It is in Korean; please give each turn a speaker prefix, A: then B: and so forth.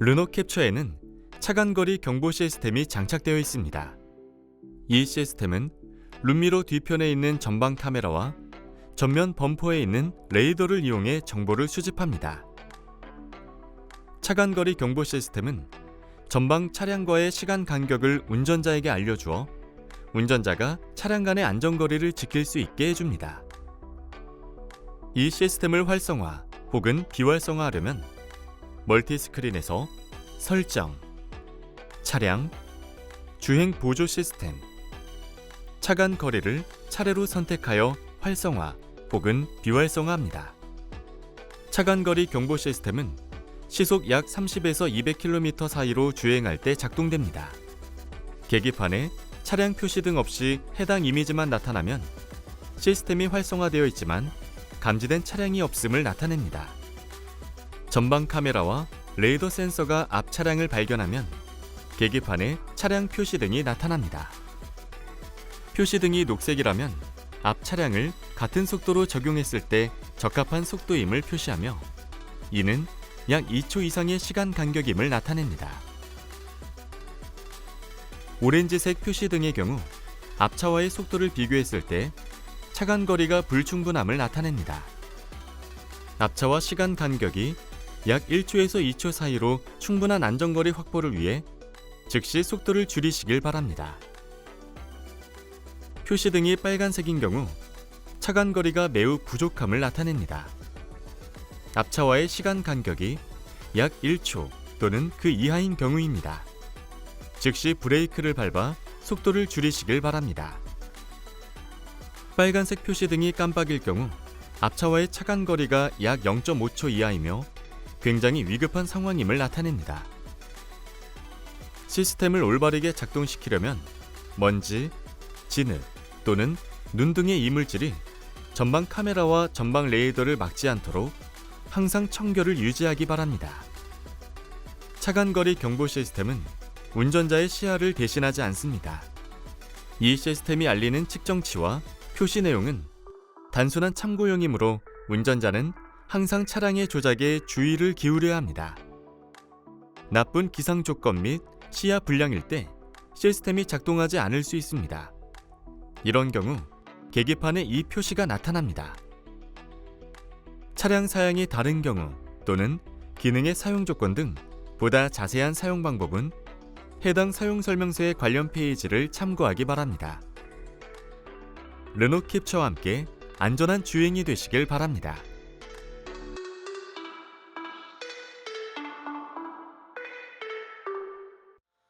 A: 르노 캡처에는 차간거리 경보 시스템이 장착되어 있습니다. 이 시스템은 룸미러 뒤편에 있는 전방 카메라와 전면 범퍼에 있는 레이더를 이용해 정보를 수집합니다. 차간거리 경보 시스템은 전방 차량과의 시간 간격을 운전자에게 알려주어 운전자가 차량 간의 안전거리를 지킬 수 있게 해줍니다. 이 시스템을 활성화 혹은 비활성화하려면 멀티 스크린에서 설정, 차량, 주행 보조 시스템, 차간 거리를 차례로 선택하여 활성화 혹은 비활성화합니다. 차간 거리 경보 시스템은 시속 약 30에서 200km 사이로 주행할 때 작동됩니다. 계기판에 차량 표시 등 없이 해당 이미지만 나타나면 시스템이 활성화되어 있지만 감지된 차량이 없음을 나타냅니다. 전방 카메라와 레이더 센서가 앞 차량을 발견하면 계기판에 차량 표시 등이 나타납니다. 표시 등이 녹색이라면 앞 차량을 같은 속도로 적용했을 때 적합한 속도임을 표시하며 이는 약 2초 이상의 시간 간격임을 나타냅니다. 오렌지색 표시 등의 경우 앞차와의 속도를 비교했을 때 차간 거리가 불충분함을 나타냅니다. 앞차와 시간 간격이 약 1초에서 2초 사이로 충분한 안전거리 확보를 위해 즉시 속도를 줄이시길 바랍니다. 표시 등이 빨간색인 경우 차간 거리가 매우 부족함을 나타냅니다. 앞차와의 시간 간격이 약 1초 또는 그 이하인 경우입니다. 즉시 브레이크를 밟아 속도를 줄이시길 바랍니다. 빨간색 표시 등이 깜빡일 경우 앞차와의 차간 거리가 약 0.5초 이하이며 굉장히 위급한 상황임을 나타냅니다. 시스템을 올바르게 작동시키려면 먼지, 진흙 또는 눈 등의 이물질이 전방 카메라와 전방 레이더를 막지 않도록 항상 청결을 유지하기 바랍니다. 차간거리 경보 시스템은 운전자의 시야를 대신하지 않습니다. 이 시스템이 알리는 측정치와 표시 내용은 단순한 참고용이므로 운전자는 항상 차량의 조작에 주의를 기울여야 합니다. 나쁜 기상 조건 및 시야 불량일 때 시스템이 작동하지 않을 수 있습니다. 이런 경우 계기판에 이 표시가 나타납니다. 차량 사양이 다른 경우 또는 기능의 사용 조건 등 보다 자세한 사용 방법은 해당 사용 설명서의 관련 페이지를 참고하기 바랍니다. 르노 캡처와 함께 안전한 주행이 되시길 바랍니다.